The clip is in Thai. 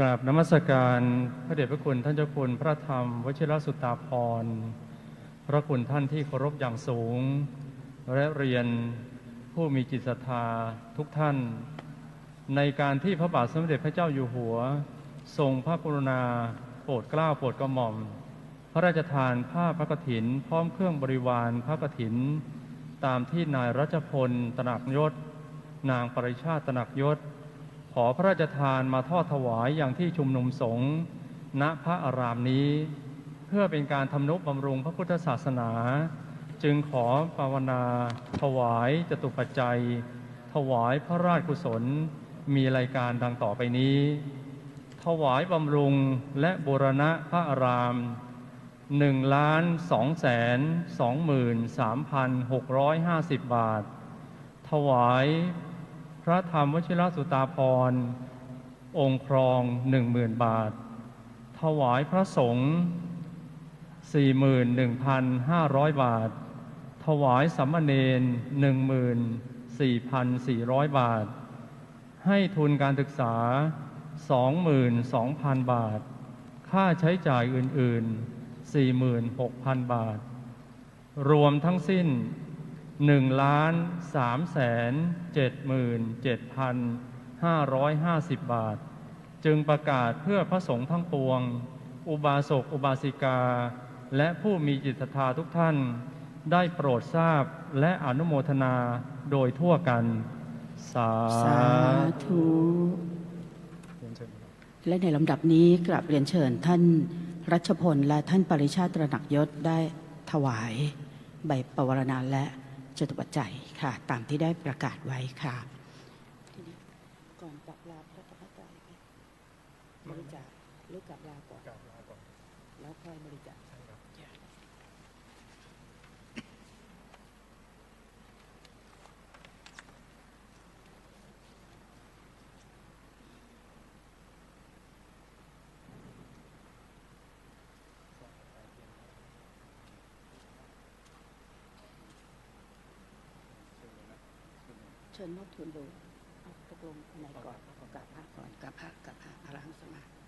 กราบนมัสการพระเดชพระคุณท่านเจ้าคุณพระธรรมวชิรสุตตาพร พระคุณท่านที่เคารพอย่างสูง และเรียนผู้มีจิตศรัทธาทุกท่าน ในการที่พระบาทสมเด็จพระเจ้าอยู่หัว ทรงพระกรุณา โปรดเกล้าโปรดกระหม่อม พระราชทานผ้าพระกฐิน พร้อมเครื่องบริวารพระกฐิน ตามที่นายรัชพลตนักยศ นางปริชาตตนักยศ ขอพระราชทานมาทอดถวายอย่างที่ชุมนุมสงฆ์ณพระอารามนี้ เพื่อเป็นการทำนุบำรุงพระพุทธศาสนา จึงขอภาวนา ถวายจตุปัจจัย ถวายพระราชกุศลมีรายการดังต่อไปนี้ ถวายบำรุงและบูรณะพระอาราม1ล้าน2แสน23,650บาท ถวาย พระธรรมวชิรสุตาพร องค์ครองหนึ่งหมื่นบาท ถวายพระสงฆ์สี่หมื่นหนึ่งพันห้าร้อยบาท ถวายสัมมาเนนหนึ่งหมื่นสี่พันสี่ร้อยบาท ให้ทุนการศึกษาสองหมื่นสองพันบาท ค่าใช้จ่ายอื่นๆสี่มืนหกพันบาท รวมทั้งสิ้น 1ล้าน3แสน77,550บบาท จึงประกาศเพื่อพระสงฆ์ทั้งปวง อุบาสกอุบาสิกา และผู้มีจิตศรัทธาทุกท่าน ได้โปรดทราบและอนุโมทนาโดยทั่วกัน สาธุและในลำดับนี้กราบเรียนเชิญท่านรัชพลและท่านปริชาติระหนักยศได้ถวาย ใบปวารณาและ จตุปัจจัยค่ะ ตามที่ได้ประกาศไว้ค่ะทีนี้ก่อนกลับลาพระธรรมกายไหมบริจาคหรือกลับลาก่อนแล้วค่อยบริจาค เชิญมอบทุนดูเอาตกลงอันไหนก่อนกับพระก่อนกับพระกับพระอรหังสมา